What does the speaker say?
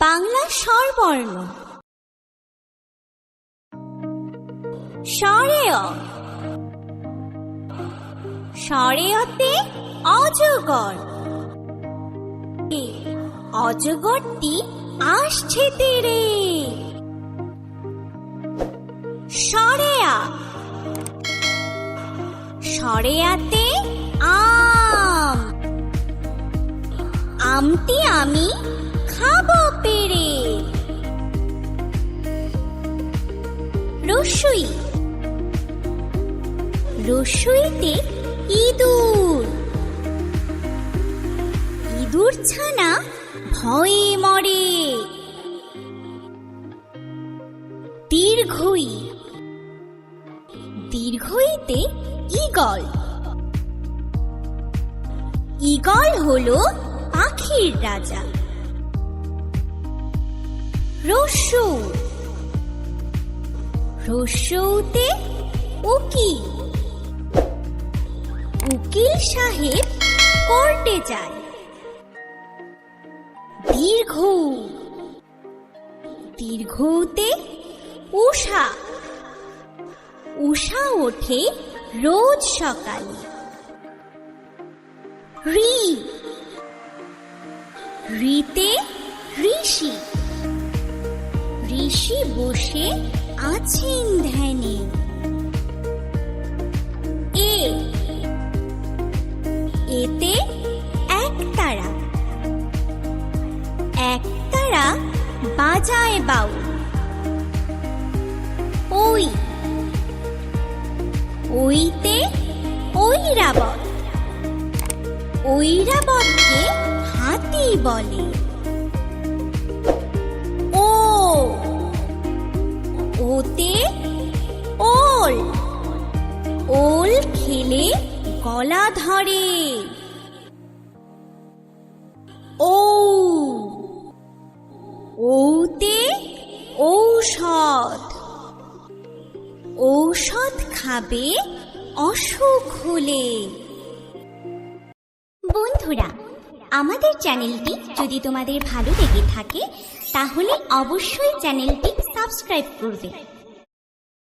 বর্ণ সরেয় সরেয়তে অজগর। অজগরটি আসছে তেরে। সরেয়া সরেয়াতে আম। আমটি আমি খাব। পেরে রসুই। রসুইতে ইঁদুর। ইঁদুর ছানা ভয়ে মরে। দীর্ঘই। দীর্ঘইতে ঈগল। ঈগল হলো পাখির রাজা। রস্যু রস্যুতে উকিল। উকিল সাহেব কোর্টে যায়। দীর্ঘ। দীর্ঘতে উষা উষা ওঠে রোজ সকালে। রি রিতে ঋষি। ঋষি বসে আছেন ধ্যানে। এ, এতে এক তারা। এক তারা বাজায় বাউ ওই, ওইতে ঐরাবত। ঐরাবতকে হাতি বলে। ওল ওল খেলে গলা ধরে। ও ওতে ঔষধ। ঔষধ খাবে অসুখ হলে। বন্ধুরা, আমাদের চ্যানেলটি যদি তোমাদের ভালো লেগে থাকে, তাহলে অবশ্যই চ্যানেলটি সাবস্ক্রাইব করবে।